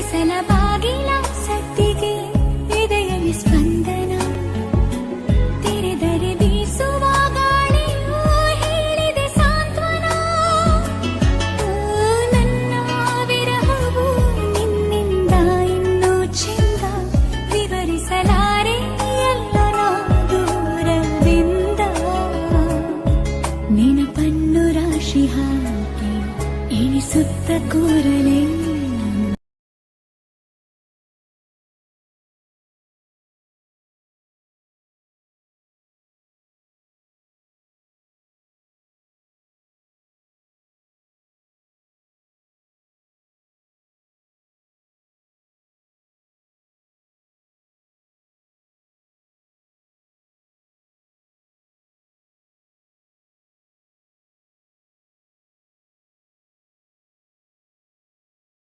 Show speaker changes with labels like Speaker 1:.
Speaker 1: ಸಲ ಬಾಗಿಲ ಸತ್ತಿಗೆ ಇದೆಯಲ್ಲಿ ಸ್ಪಂದನ. ತೆರೆದರೆ ಬೀಸುವ ಗಾಳಿಯು ಹೇಳಿದೆ ಸಾಂತ್ವನ. ನನ್ನ ವಿರಹವು ನಿನ್ನಿಂದ ಇನ್ನೂ ಚೆಂದ ವಿವರಿಸಲಾರೆ ಎಲ್ಲರ ದೂರವಿಂದ. ನೆನಪನ್ನು ರಾಶಿ ಹಾಕಿ ಎಣಿಸುತ್ತ ಕೂರಲೇ